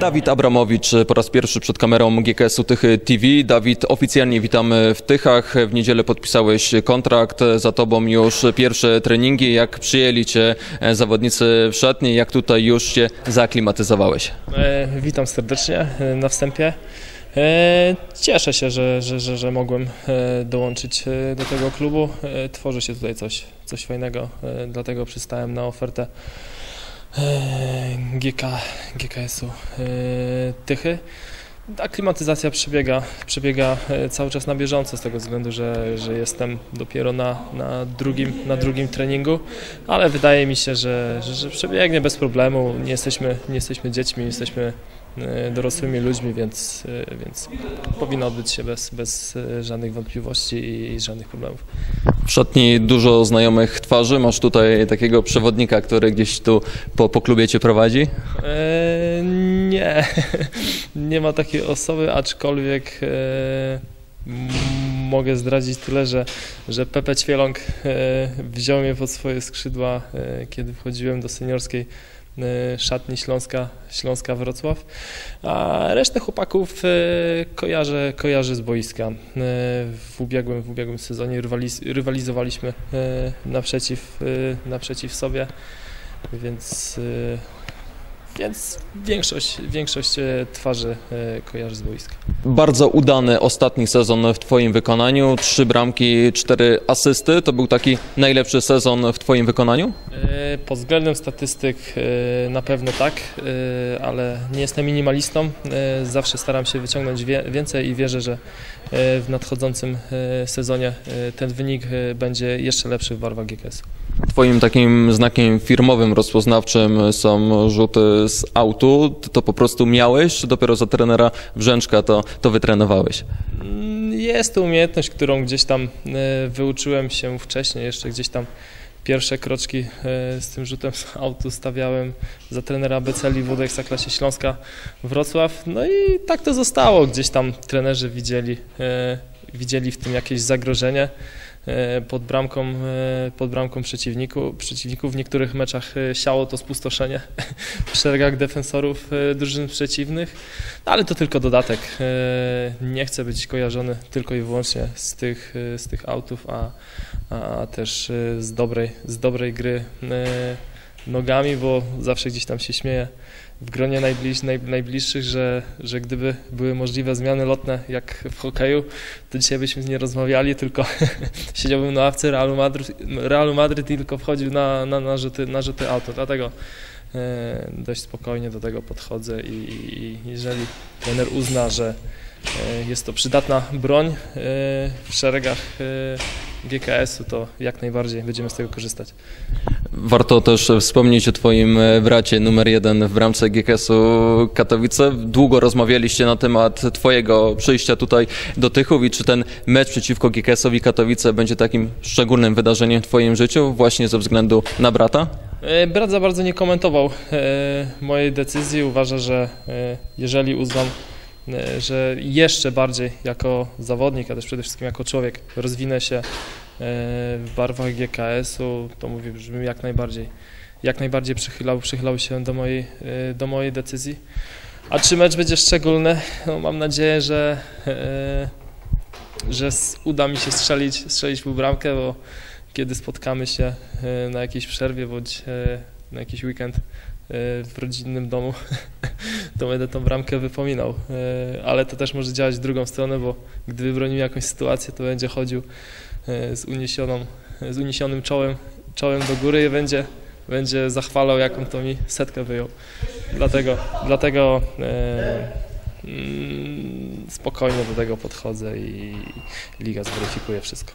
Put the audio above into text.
Dawid Abramowicz po raz pierwszy przed kamerą GKS-u Tychy TV. Dawid, oficjalnie witamy w Tychach. W niedzielę podpisałeś kontrakt, za tobą już pierwsze treningi. Jak przyjęli cię zawodnicy w szatni, jak tutaj już się zaaklimatyzowałeś? E, witam serdecznie e, na wstępie. E, cieszę się, że, że, że, że mogłem e, dołączyć e, do tego klubu. E, tworzy się tutaj coś, coś fajnego, e, dlatego przystałem na ofertę e, GK, GKS-u e, Tychy. Aklimatyzacja przebiega, przebiega e, cały czas na bieżąco z tego względu, że, że jestem dopiero na, na, drugim, na drugim treningu, ale wydaje mi się, że, że, że przebiegnie bez problemu. Nie jesteśmy, nie jesteśmy dziećmi, jesteśmy dorosłymi ludźmi, więc, e, więc powinno odbyć się bez, bez e, żadnych wątpliwości i, żadnych problemów. W szatni dużo znajomych twarzy. Masz tutaj takiego przewodnika, który gdzieś tu po, po klubie cię prowadzi? E, nie, nie ma takiej osoby, aczkolwiek e, mogę zdradzić tyle, że, że Pepe Ćwieląg e, wziął mnie pod swoje skrzydła, e, kiedy wchodziłem do seniorskiej e, szatni Śląska, Śląska Wrocław, a resztę chłopaków e, kojarzę, kojarzę z boiska. E, W ubiegłym, w ubiegłym sezonie rywaliz, rywalizowaliśmy naprzeciw, naprzeciw sobie, więc więc większość, większość e, twarzy e, kojarzy z boiska. Bardzo udany ostatni sezon w Twoim wykonaniu. Trzy bramki, cztery asysty. To był taki najlepszy sezon w Twoim wykonaniu? E, Pod względem statystyk na pewno tak, ale nie jestem minimalistą. Zawsze staram się wyciągnąć więcej i wierzę, że w nadchodzącym sezonie ten wynik będzie jeszcze lepszy w barwach GKS. Twoim takim znakiem firmowym, rozpoznawczym są rzuty z autu. Ty to po prostu miałeś, czy dopiero za trenera Brzęczka to, to wytrenowałeś? Mm, Jest to umiejętność, którą gdzieś tam e, wyuczyłem się wcześniej, jeszcze gdzieś tam pierwsze kroczki e, z tym rzutem z autu stawiałem za trenera Beceli w Ekstraklasie Śląska Wrocław. No i tak to zostało. Gdzieś tam trenerzy widzieli, e, widzieli w tym jakieś zagrożenie pod bramką, e, pod bramką przeciwniku, przeciwników. W niektórych meczach e, siało to spustoszenie w szeregach defensorów e, drużyn przeciwnych. No, ale to tylko dodatek. E, Nie chcę być kojarzony tylko i wyłącznie z tych, e, z tych autów, a, a też e, z dobrej, z dobrej gry e, nogami, bo zawsze gdzieś tam się śmieję w gronie najbliż, naj, najbliższych, że, że gdyby były możliwe zmiany lotne jak w hokeju, to dzisiaj byśmy nie rozmawiali, tylko siedziałbym na ławce Realu Madryt, Realu Madryt i tylko wchodził na, na, na, rzuty, na rzuty auto. Dlatego e, dość spokojnie do tego podchodzę i, i jeżeli trener uzna, że e, jest to przydatna broń e, w szeregach e, GKS-u, to jak najbardziej będziemy z tego korzystać. Warto też wspomnieć o Twoim bracie numer jeden w bramce GKS-u Katowice. Długo rozmawialiście na temat Twojego przyjścia tutaj do Tychów i czy ten mecz przeciwko GKS-owi Katowice będzie takim szczególnym wydarzeniem w Twoim życiu właśnie ze względu na brata? E, Brat za bardzo nie komentował e, mojej decyzji. Uważa, że e, jeżeli uznam, e, że jeszcze bardziej jako zawodnik, a też przede wszystkim jako człowiek rozwinę się e, w barwach GKS-u, to mówię, żebym jak najbardziej, jak najbardziej przychylał, przychylał się do mojej, e, do mojej decyzji. A czy mecz będzie szczególny? No, mam nadzieję, że, e, że uda mi się strzelić, strzelić pół bramkę, bo kiedy spotkamy się e, na jakiejś przerwie bądź e, na jakiś weekend e, w rodzinnym domu, to będę tą bramkę wypominał. E, Ale to też może działać w drugą stronę, bo gdy wybronił jakąś sytuację, to będzie chodził e, z, uniesioną, z uniesionym czołem, czołem do góry i będzie, będzie zachwalał, jaką to mi setkę wyjął. Dlatego, dlatego e, mm, spokojnie do tego podchodzę i liga zweryfikuje wszystko.